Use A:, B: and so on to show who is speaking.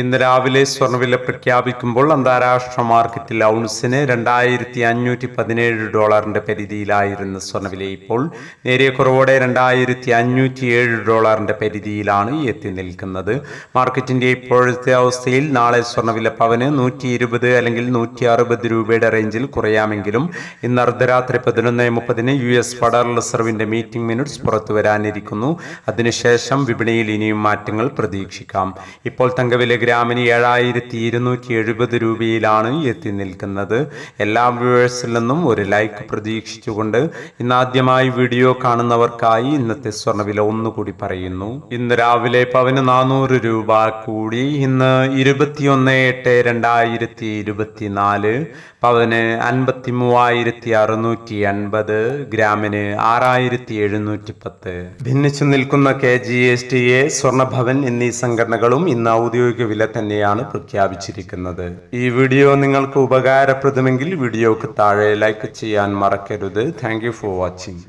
A: ഇന്ന് രാവിലെ സ്വർണവില പ്രഖ്യാപിക്കുമ്പോൾ അന്താരാഷ്ട്ര മാർക്കറ്റിൽ ഔൺസിന് രണ്ടായിരത്തി അഞ്ഞൂറ്റി പതിനേഴ് ഡോളറിന്റെ പരിധിയിലായിരുന്ന സ്വർണവില ഇപ്പോൾ നേരിയ കുറവോടെ രണ്ടായിരത്തി അഞ്ഞൂറ്റി ഏഴ് ഡോളറിന്റെ പരിധിയിലാണ് എത്തി നിൽക്കുന്നത്. മാർക്കറ്റിന്റെ ഇപ്പോഴത്തെ അവസ്ഥയിൽ നാളെ സ്വർണവില പവന് നൂറ്റി ഇരുപത് അല്ലെങ്കിൽ നൂറ്റി അറുപത് രൂപയുടെ റേഞ്ചിൽ കുറയാമെങ്കിലും ഇന്ന് അർദ്ധരാത്രി പതിനൊന്ന് മുപ്പതിന് യു എസ് ഫെഡറൽ റിസർവിന്റെ മീറ്റിംഗ് മിനിറ്റ്സ് പുറത്തു വരാനിരിക്കുന്നു അതിനുശേഷം വിപണിയിൽ ഇനിയും മാറ്റങ്ങൾ പ്രതീക്ഷിക്കാം. ഇപ്പോൾ തങ്കവില ഗ്രാമിന് ഏഴായിരത്തി ഇരുന്നൂറ്റി എഴുപത് രൂപയിലാണ് എത്തി നിൽക്കുന്നത്. എല്ലാ വ്യൂവേഴ്സിൽ നിന്നും ഒരു ലൈക്ക് പ്രതീക്ഷിച്ചുകൊണ്ട് ഇന്നാദ്യമായി വീഡിയോ കാണുന്നവർക്കായി ഇന്നത്തെ സ്വർണവില ഒന്നുകൂടി പറയുന്നു. ഇന്ന് രാവിലെ പവന് നാനൂറ് രൂപ കൂടി ഇന്ന് ഇരുപത്തിയൊന്ന് എട്ട് രണ്ടായിരത്തി ഇരുപത്തിനാല് പവന് അൻപത്തി മൂവായിരത്തി അറുന്നൂറ്റി എൺപത് ഗ്രാമിന് ആറായിരത്തി എഴുന്നൂറ്റി പത്ത് ഭിന്നിച്ചു നിൽക്കുന്ന K G S T A Swarnabhavan എന്നീ സംഘടനകളും ഇന്ന് ഔദ്യോഗിക വില തന്നെയാണ് പ്രഖ്യാപിച്ചിരിക്കുന്നത്. ഈ വീഡിയോ നിങ്ങൾക്ക് ഉപകാരപ്രദമെങ്കിൽ വീഡിയോക്ക് താഴെ ലൈക്ക് ചെയ്യാൻ മറക്കരുത്. Thank for watching